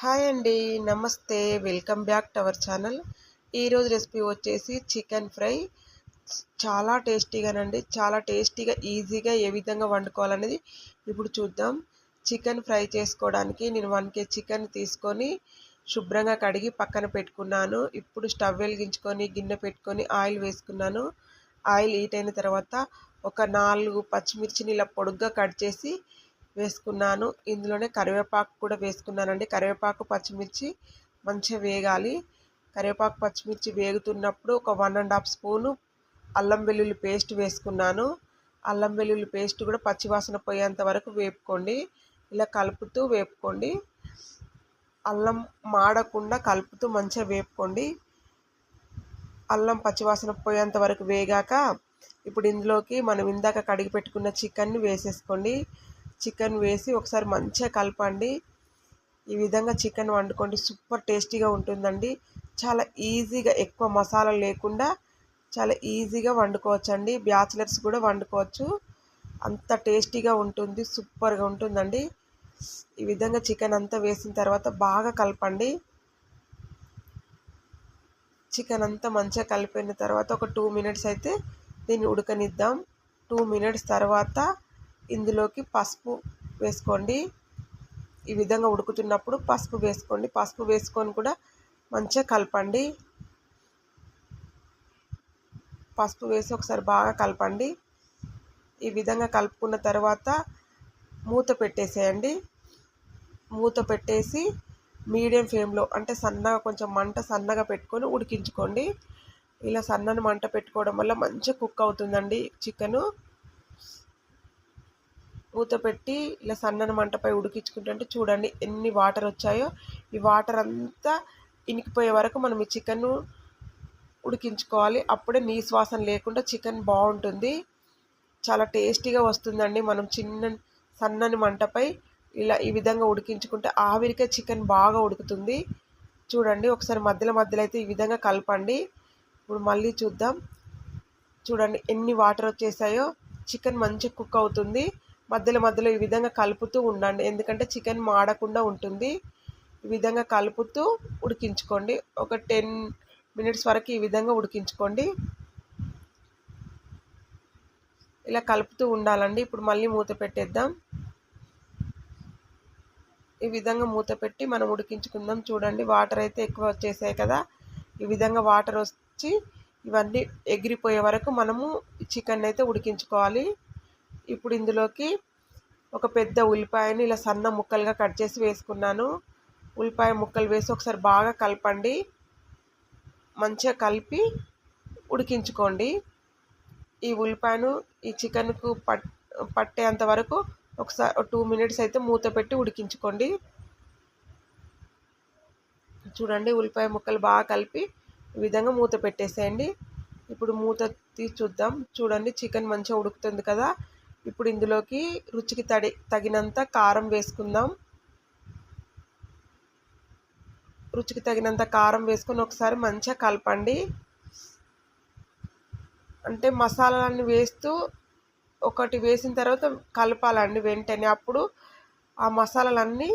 Hi అండి నమస్తే welcome back to our channel. ఈరోజు రెసిపీ వచ్చేసి చికెన్ ఫ్రై. చాలా టేస్టీగానండి చాలా టేస్టీగా ఈజీగా ఏ విధంగా వండుకోవాలనేది ఇప్పుడు చూద్దాం. చికెన్ ఫ్రై చేసుకోవడానికి నేను వన్ కే చికెన్ తీసుకొని శుభ్రంగా కడిగి పక్కన పెట్టుకున్నాను. ఇప్పుడు స్టవ్ వెలిగించుకొని గిన్నె పెట్టుకొని ఆయిల్ వేసుకున్నాను. ఆయిల్ హీట్ అయిన తర్వాత ఒక నాలుగు పచ్చిమిర్చిని ఇలా పొడుగ్గా కట్ చేసి వేసుకున్నాను. ఇందులోనే కరివేపాకు కూడా వేసుకున్నానండి. కరివేపాకు పచ్చిమిర్చి మంచిగా వేగాలి. కరివేపాకు పచ్చిమిర్చి వేగుతున్నప్పుడు ఒక వన్ అండ్ హాఫ్ స్పూను అల్లం వెల్లుల్లి పేస్ట్ వేసుకున్నాను. అల్లం వెల్లుల్లి పేస్ట్ కూడా పచ్చివాసన పోయేంత వరకు వేపుకోండి. ఇలా కలుపుతూ వేపుకోండి. అల్లం మాడకుండా కలుపుతూ మంచిగా వేపుకోండి. అల్లం పచ్చివాసన పోయేంత వరకు వేగాక ఇప్పుడు ఇందులోకి మనం ఇందాక కడిగి పెట్టుకున్న చికెన్ని వేసేసుకోండి. చికెన్ వేసి ఒకసారి మంచిగా కలపండి. ఈ విధంగా చికెన్ వండుకోండి. సూపర్ టేస్టీగా ఉంటుందండి. చాలా ఈజీగా ఎక్కువ మసాలా లేకుండా చాలా ఈజీగా వండుకోవచ్చు అండి బ్యాచిలర్స్ కూడా వండుకోవచ్చు. అంత టేస్టీగా ఉంటుంది. సూపర్గా ఉంటుందండి. ఈ విధంగా చికెన్ అంతా వేసిన తర్వాత బాగా కలపండి. చికెన్ అంతా మంచిగా కలిపిన తర్వాత ఒక టూ మినిట్స్ అయితే దీన్ని ఉడకనిద్దాం. టూ మినిట్స్ తర్వాత ఇందులోకి పసుపు వేసుకోండి. ఈ విధంగా ఉడుకుతున్నప్పుడు పసుపు వేసుకోండి. పసుపు వేసుకొని కూడా మంచిగా కలపండి. పసుపు వేసి ఒకసారి బాగా కలపండి. ఈ విధంగా కలుపుకున్న తర్వాత మూత పెట్టేసేయండి. మూత పెట్టేసి మీడియం ఫ్లేమ్లో అంటే సన్నగా కొంచెం మంట సన్నగా పెట్టుకొని ఉడికించుకోండి. ఇలా సన్నని మంట పెట్టుకోవడం వల్ల మంచిగా కుక్ అవుతుందండి చికెను. మూత పెట్టి ఇలా సన్నని మంటపై ఉడికించుకుంటుంటే చూడండి ఎన్ని వాటర్ వచ్చాయో. ఈ వాటర్ అంతా ఇనికిపోయే వరకు మనం ఈ చికెన్ ఉడికించుకోవాలి. అప్పుడే నీ శ్వాసన లేకుండా చికెన్ బాగుంటుంది. చాలా టేస్టీగా వస్తుందండి. మనం చిన్న సన్నని మంటపై ఇలా ఈ విధంగా ఉడికించుకుంటే ఆవిరికే చికెన్ బాగా ఉడుకుతుంది. చూడండి ఒకసారి మధ్యలో మధ్యలో అయితే ఈ విధంగా కలపండి. ఇప్పుడు మళ్ళీ చూద్దాం. చూడండి ఎన్ని వాటర్ వచ్చేసాయో. చికెన్ మంచిగా కుక్ అవుతుంది. మధ్యలో మధ్యలో ఈ విధంగా కలుపుతూ ఉండండి. ఎందుకంటే చికెన్ మాడకుండా ఉంటుంది. ఈ విధంగా కలుపుతూ ఉడికించుకోండి. ఒక టెన్ మినిట్స్ వరకు ఈ విధంగా ఉడికించుకోండి. ఇలా కలుపుతూ ఉండాలండి. ఇప్పుడు మళ్ళీ మూత పెట్టేద్దాం. ఈ విధంగా మూత పెట్టి మనం ఉడికించుకుందాం. చూడండి వాటర్ అయితే ఎక్కువ వచ్చేసాయి కదా. ఈ విధంగా వాటర్ వచ్చి ఇవన్నీ ఎగిరిపోయే వరకు మనము చికెన్ అయితే ఉడికించుకోవాలి. ఇప్పుడు ఇందులోకి ఒక పెద్ద ఉల్లిపాయని ఇలా సన్న ముక్కలుగా కట్ చేసి వేసుకున్నాను. ఉల్లిపాయ ముక్కలు వేసి ఒకసారి బాగా కలపండి. మంచిగా కలిపి ఉడికించుకోండి. ఈ ఉల్లిపాయను ఈ చికెన్కు పట్ పట్టేంత వరకు ఒకసారి టూ మినిట్స్ అయితే మూత పెట్టి ఉడికించుకోండి. చూడండి ఉల్లిపాయ ముక్కలు బాగా కలిపి ఈ విధంగా మూత పెట్టేసేయండి. ఇప్పుడు మూత తీసి చూద్దాం. చూడండి చికెన్ మంచిగా ఉడుకుతుంది కదా. ఇప్పుడు ఇందులోకి రుచికి తడి తగినంత కారం వేసుకుందాం. రుచికి తగినంత కారం వేసుకొని ఒకసారి మంచిగా కలపండి. అంటే మసాలాలన్నీ వేస్తూ ఒకటి వేసిన తర్వాత కలపాలండి వెంటనే. అప్పుడు ఆ మసాలాలన్నీ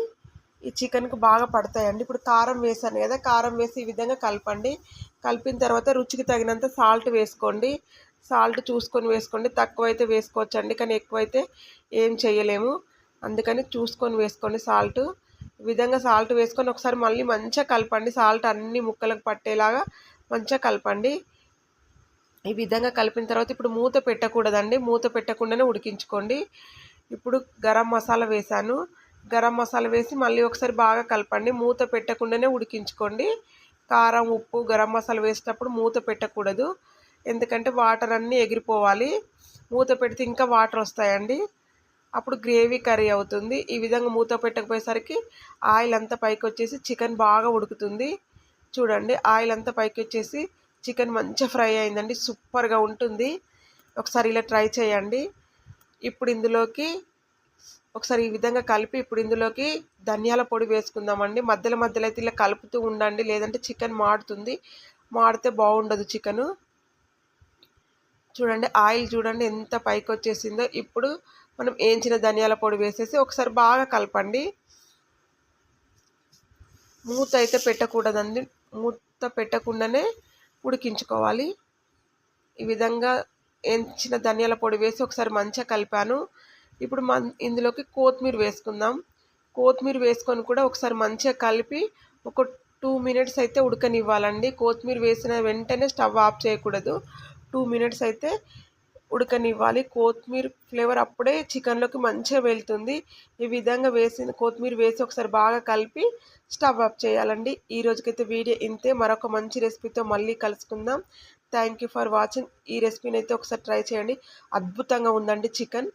ఈ చికెన్కి బాగా పడతాయండి. ఇప్పుడు కారం వేసాను కదా కారం వేసి ఈ విధంగా కలపండి. కలిపిన తర్వాత రుచికి తగినంత సాల్ట్ వేసుకోండి. సాల్ట్ చూసుకొని వేసుకోండి. తక్కువ అయితే వేసుకోవచ్చండి కానీ ఎక్కువైతే ఏం చేయలేము. అందుకని చూసుకొని వేసుకోండి సాల్ట్. విధంగా సాల్ట్ వేసుకొని ఒకసారి మళ్ళీ మంచిగా కలపండి. సాల్ట్ అన్ని ముక్కలకు పట్టేలాగా మంచిగా కలపండి. ఈ విధంగా కలిపిన తర్వాత ఇప్పుడు మూత పెట్టకూడదండి. మూత పెట్టకుండానే ఉడికించుకోండి. ఇప్పుడు గరం మసాలా వేసాను గరం మసాలా వేసి మళ్ళీ ఒకసారి బాగా కలపండి. మూత పెట్టకుండానే ఉడికించుకోండి. కారం ఉప్పు గరం మసాలా వేసేటప్పుడు మూత పెట్టకూడదు. ఎందుకంటే వాటర్ అన్నీ ఎగిరిపోవాలి. మూత పెడితే ఇంకా వాటర్ వస్తాయండి. అప్పుడు గ్రేవీ కర్రీ అవుతుంది. ఈ విధంగా మూత పెట్టకపోయేసరికి ఆయిల్ అంతా పైకి వచ్చేసి చికెన్ బాగా ఉడుకుతుంది. చూడండి ఆయిల్ అంతా పైకి వచ్చేసి చికెన్ మంచిగా ఫ్రై అయిందండి. సూపర్గా ఉంటుంది. ఒకసారి ఇలా ట్రై చేయండి. ఇప్పుడు ఇందులోకి ఒకసారి ఈ విధంగా కలిపి ఇప్పుడు ఇందులోకి ధనియాల పొడి వేసుకుందామండి. మధ్యలో మధ్యలో అయితే ఇలా కలుపుతూ ఉండండి. లేదంటే చికెన్ మాడుతుంది. మాడితే బాగుండదు చికెను. చూడండి ఆయిల్ చూడండి ఎంత పైకి వచ్చేసిందో ఇప్పుడు మనం వేయించిన ధనియాల పొడి వేసేసి ఒకసారి బాగా కలపండి. మూత అయితే పెట్టకూడదండి. మూత పెట్టకుండానే ఉడికించుకోవాలి. ఈ విధంగా వేయించిన ధనియాల పొడి వేసి ఒకసారి మంచిగా కలిపాను. ఇప్పుడు మన ఇందులోకి కొత్తిమీర వేసుకుందాం. కొత్తిమీర వేసుకొని కూడా ఒకసారి మంచిగా కలిపి ఒక టూ మినిట్స్ అయితే ఉడకనివ్వాలండి. కొత్తిమీర వేసిన వెంటనే స్టవ్ ఆఫ్ చేయకూడదు. టూ మినిట్స్ అయితే ఉడకనివ్వాలి. కొత్తిమీర ఫ్లేవర్ అప్పుడే చికెన్లోకి మంచిగా వెళ్తుంది. ఈ విధంగా వేసి కొత్తిమీర వేసి ఒకసారి బాగా కలిపి స్టవ్ ఆఫ్ చేయాలండి. ఈ రోజుకైతే వీడియో ఇంతే. మరొక మంచి రెసిపీతో మళ్ళీ కలుసుకుందాం. Thank you for watching. ఈ రెసిపీని అయితే ఒకసారి ట్రై చేయండి. అద్భుతంగా ఉందండి చికెన్.